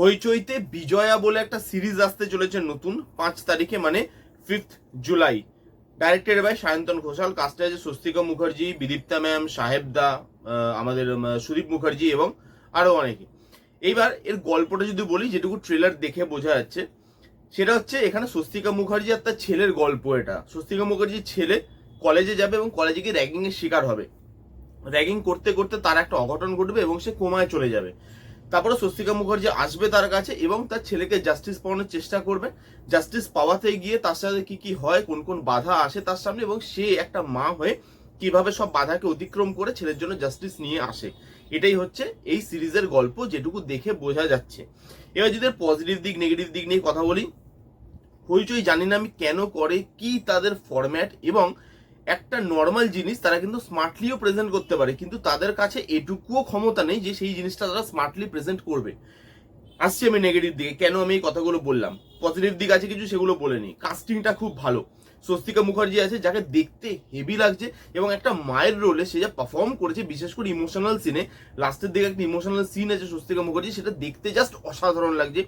হইচইতে বিজয়া বলে একটা সিরিজ আসতে চলেছে নতুন, পাঁচ তারিখে মানে fifth July. Directed by Sayantan Ghoshal কাস্টে আছে স্বস্তিকা মুখার্জি, বিদীপ্তা ম্যাম সাহেবদা আমাদের সুদীপ মুখার্জি এবং আরও অনেকে। এইবার এর গল্পটা যদি বলি, যেটুকু ট্রেলার দেখে বোঝা যাচ্ছে, সেটা হচ্ছে এখানে স্বস্তিকা মুখার্জি আর তার ছেলের গল্প এটা। স্বস্তিকা মুখার্জির ছেলে কলেজে যাবে এবং কলেজে গিয়ে র্যাগিংয়ের শিকার হবে। র্যাগিং করতে করতে তার একটা অঘটন ঘটবে এবং সে কোমায় চলে যাবে। তারপরে স্বস্তিকা মুখার্জি আসবে তার কাছে এবং তার ছেলেকে জাস্টিস পাওয়ানোর চেষ্টা করবে। জাস্টিস পাওয়াতে গিয়ে তার সাথে কি কি হয়, কোন কোন বাধা আসে তার সামনে এবং সে একটা মা হয়ে কীভাবে সব বাধাকে অতিক্রম করে ছেলের জন্য জাস্টিস নিয়ে আসে। এটাই হচ্ছে এই সিরিজের গল্প যেটুকু দেখে বোঝা যাচ্ছে। এবার যদি পজিটিভ দিক নেগেটিভ দিক নিয়ে কথা বলি, হইচই জানি না আমি কেন করে, কি তাদের ফরম্যাট এবং একটা নর্মাল জিনিস তারা কিন্তু স্মার্টলিও প্রেজেন্ট করতে পারে, কিন্তু তাদের কাছে এটুকুও ক্ষমতা নেই যে সেই জিনিসটা তারা স্মার্টলি প্রেজেন্ট করবে। আসছি আমি নেগেটিভ দিকে, কেন আমি এই কথাগুলো বললাম? পজিটিভ দিক আছে কিছু, সেগুলো বলে বলেনি কাস্টিংটা খুব ভালো। স্বস্তিকা মুখার্জি আছে, যাকে দেখতে হেভি লাগছে, এবং একটা মায়ের রোলে সে যা পারফর্ম করেছে, বিশেষ করে ইমোশনাল সিনে লাস্টের দিকে একটা ইমোশনাল সিন আছে স্বস্তিকা মুখার্জি, সেটা দেখতে জাস্ট অসাধারণ লাগছে।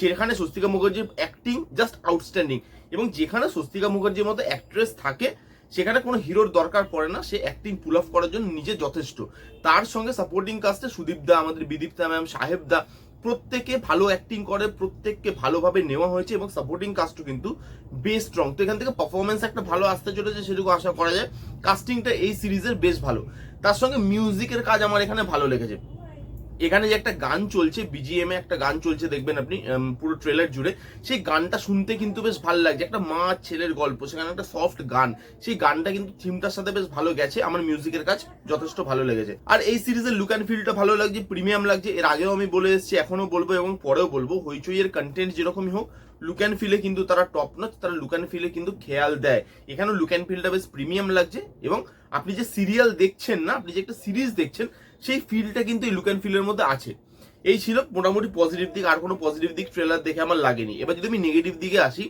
সেখানে স্বস্তিকা মুখার্জির অ্যাক্টিং জাস্ট আউটস্ট্যান্ডিং এবং যেখানে স্বস্তিকা মুখার্জির মতো অ্যাক্ট্রেস থাকে সেখানে কোনো হিরোর দরকার পড়ে না, সে অ্যাক্টিং পুল অফ করার জন্য নিজে যথেষ্ট। তার সঙ্গে সাপোর্টিং কাস্টে সুদীপ দা, আমাদের বিদীপ্তা ম্যাম সাহেব দা, প্রত্যেকে ভালো অ্যাক্টিং করে, প্রত্যেককে ভালোভাবে নেওয়া হয়েছে এবং সাপোর্টিং কাস্টও কিন্তু বেশ স্ট্রং তো এখান থেকে পারফরমেন্স একটা ভালো আসতে চলেছে সেটুকু আশা করা যায়। কাস্টিংটা এই সিরিজের বেশ ভালো। তার সঙ্গে মিউজিকের কাজ আমার এখানে ভালো লেগেছে। এখানে যে একটা গান চলছে বিজিএম এ একটা গান চলছে, দেখবেন আপনি পুরো ট্রেলার জুড়ে, সেই গানটা শুনতে কিন্তু বেশ ভালো লাগছে। একটা মা ছেলের গল্প, সেখানে একটা সফট গান, সেই গানটা কিন্তু থিমটার সাথে বেশ ভালো গেছে, আমার মিউজিকের কাজ যথেষ্ট ভালো লেগেছে। আর এই সিরিজের লুক অ্যান্ড ফিলটা ভালো লাগছে প্রিমিয়াম লাগছে, এর আগেও আমি বলে এসেছি এখনও বলব এবং পরেও বলব, হইচই এর কন্টেন্ট যেরকমই হোক লুক অ্যান্ড ফিলে কিন্তু তারা টপ নচ তারা লুক অ্যান্ড ফিলে কিন্তু খেয়াল দেয়। এখানেও লুক অ্যান্ড ফিলটা বেশ প্রিমিয়াম লাগছে এবং আপনি যে সিরিয়াল দেখছেন না, আপনি যে একটা সিরিজ দেখছেন সেই ফিলটা কিন্তু এই লুক অ্যান্ড ফিলের মধ্যে আছে। এই ছিল মোটামুটি পজিটিভ দিক, আর কোনো পজিটিভ দিক ট্রেলার দেখে আমার লাগেনি। এবার যদি আমি নেগেটিভ দিকে আসি,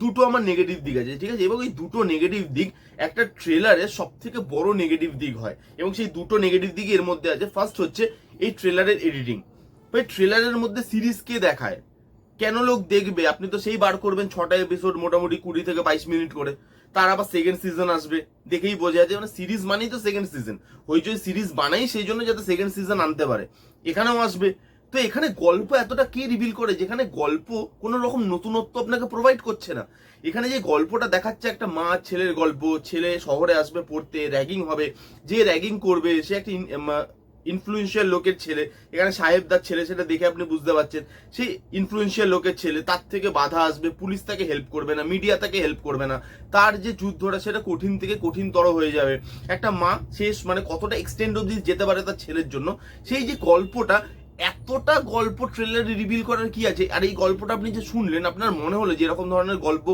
দুটো আমার নেগেটিভ দিক আছে, ঠিক আছে? এবং এই দুটো নেগেটিভ দিক একটা ট্রেলারে সব থেকে বড় নেগেটিভ দিক হয়। এবং সেই দুটো নেগেটিভ দিক এর মধ্যে আছে। ফার্স্ট হচ্ছে এই ট্রেলারের এডিটিং ভাই ট্রেলারের মধ্যে সিরিজ কে দেখায়? কেন লোক দেখবে? আপনি তো সেই বার করবেন, ছটা এপিসোড মোটামুটি কুড়ি থেকে বাইশ মিনিট করে। তার আবার সেকেন্ড সিজন আসবে। দেখেই বোঝা যায় মানে সিরিজ মানেই তো সেকেন্ড সিজন হইচই সিরিজ বানাই সেই জন্য যাতে সেকেন্ড সিজন আনতে পারে। এখানেও আসবে। তো এখানে গল্প এতটা কে রিভিল করে? যেখানে গল্প কোনো রকম নতুনত্ব আপনাকে প্রোভাইড করছে না। এখানে যে গল্পটা দেখাচ্ছে একটা মা ছেলের গল্প, ছেলে শহরে আসবে পড়তে র্যাগিং হবে। যে র্যাগিং করবে, সে একটা ইনফ্লুয়েন্সিয়াল লোকের ছেলে, এখানে সাহেবদার ছেলে সেটা দেখে আপনি বুঝতে পারছেন। সেই ইনফ্লুয়েন্সিয়াল লোকের ছেলে, তার থেকে বাধা আসবে, পুলিশ তাকে হেল্প করবে না মিডিয়া তাকে হেল্প করবে না। তার যে যুদ্ধটা, সেটা কঠিন থেকে কঠিনতর হয়ে যাবে। একটা মা শেষ মানে কতটা এক্সটেন্ড অব্দি যেতে পারে তার ছেলের জন্য, সেই যে গল্পটা, এতটা গল্প ট্রেলারে রিভিল করার কি আছে? আর এই গল্পটা আপনি যে শুনলেন, আপনার মনে হলো যে এরকম ধরনের গল্প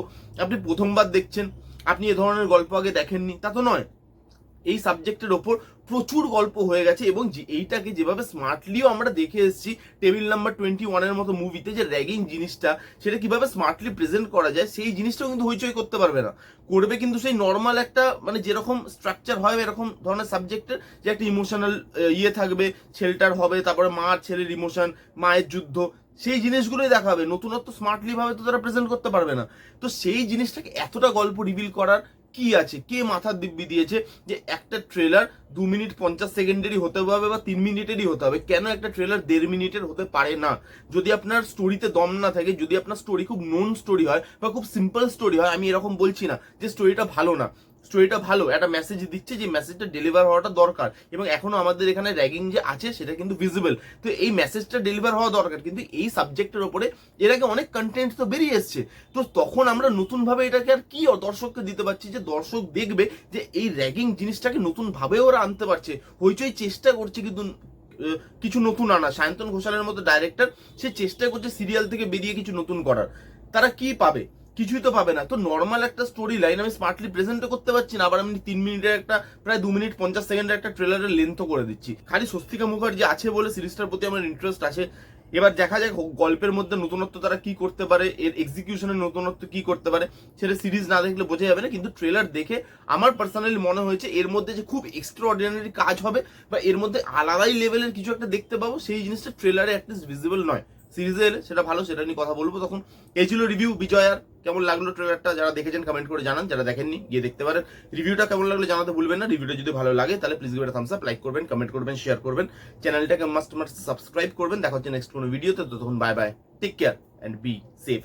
আপনি প্রথমবার দেখছেন, আপনি এ ধরনের গল্প আগে দেখেননি, তা তো নয়। এই সাবজেক্টের ওপর প্রচুর গল্প হয়ে গেছে এবং এইটাকে যেভাবে স্মার্টলিও আমরা দেখে এসেছি টেবিল নাম্বার টোয়েন্টি ওয়ানের মতো মুভিতে যে র্যাগিং জিনিসটা, সেটা কীভাবে স্মার্টলি প্রেজেন্ট করা যায়, সেই জিনিসটাও কিন্তু হইচই করতে পারবে না। করবে কিন্তু সেই নর্মাল একটা মানে যেরকম স্ট্রাকচার হয় এরকম ধরনের সাবজেক্টের যে একটা ইমোশনাল ইয়ে থাকবে ছেলেটার হবে, তারপরে মা আর ছেলের ইমোশন মায়ের যুদ্ধ, সেই জিনিসগুলোই দেখাবে। নতুনত্ব স্মার্টলি ভাবে তো তারা প্রেজেন্ট করতে পারবে না। তো সেই জিনিসটাকে এতটা গল্প রিভিল করার কি আছে? কে মাথার দিব্যি দিয়েছে যে একটা ট্রেলার দু মিনিট পঞ্চাশ সেকেন্ডেরই হতে হবে বা তিন মিনিটেরই হতে হবে? কেন একটা ট্রেলার দেড় মিনিটের হতে পারে না? যদি আপনার স্টোরিতে দম না থাকে, যদি আপনার স্টোরি খুব নোন স্টোরি হয় বা খুব সিম্পল স্টোরি হয়, আমি এরকম বলছি না যে স্টোরিটা ভালো না। স্টোরিটা ভালো, একটা মেসেজ দিচ্ছে যে মেসেজটা ডেলিভার হওয়াটা দরকার। এবং এখনও আমাদের এখানে র্যাগিং যে আছে, সেটা কিন্তু ভিজিবল তো এই মেসেজটা ডেলিভার হওয়া দরকার, কিন্তু এই সাবজেক্টের ওপরে এর আগে অনেক কন্টেন্ট তো বেরিয়ে এসছে। তো তখন আমরা নতুনভাবে এটাকে আর কি দর্শককে দিতে পারছি যে দর্শক দেখবে যে এই র্যাগিং জিনিসটাকে নতুন ভাবে ওরা আনতে পারছে। হইচই চেষ্টা করছে কিন্তু কিছু নতুন আনা। সায়ন্তন ঘোষালের মতো ডাইরেক্টর সে চেষ্টা করছে সিরিয়াল থেকে বেরিয়ে কিছু নতুন করার। তারা কি পাবে? কিছুই তো পাবে না। তো নর্মাল একটা স্টোরি লাইন আমি স্মার্টলি প্রেজেন্টও করতে পারছি না, আবার আমি তিন মিনিটের একটা, প্রায় দু মিনিট পঞ্চাশ সেকেন্ডের একটা ট্রেলারের লেন্থও করে দিচ্ছি। খালি স্বস্তিকা মুখার্জি আছে বলে সিরিজটার প্রতি আমার ইন্টারেস্ট আছে। এবার দেখা যাক গল্পের মধ্যে নতুনত্ব তারা কি করতে পারে, এর এক্সিকিউশনের নতুনত্ব কি করতে পারে, সেটা সিরিজ না দেখলে বোঝা যাবে না, কিন্তু ট্রেলার দেখে আমার পার্সোনালি মনে হয়েছে এর মধ্যে যে খুব এক্সট্রা অর্ডিনারি কাজ হবে, বা এর মধ্যে আলাদাই লেভেলের কিছু একটা দেখতে পাবো, সেই জিনিসটা ট্রেলারে অ্যাটলিস্ট ভিজিবল নয়। সিরিজে এলে সেটা ভালো, সেটা নিয়ে কথা বলব। তখন এই ছিল রিভিউ বিজয়ার কেমন লাগল ট্রেলারটা যারা দেখেছেন কমেন্ট করে জানান। যারা দেখেননি, গিয়ে দেখতে পারেন। রিভিউটা কেমন লাগল জানাতে ভুলবেন না। রিভিউটা যদি ভালো লাগে, তাহলে please give thumbs up like করবেন কমেন্ট করবেন শেয়ার করবেন। চ্যানেলটাকে মাস্ট মাস্ট সাবস্ক্রাইব করবেন। দেখা হচ্ছে নেক্সট কোনো ভিডিওতে তখন bye bye take care and be safe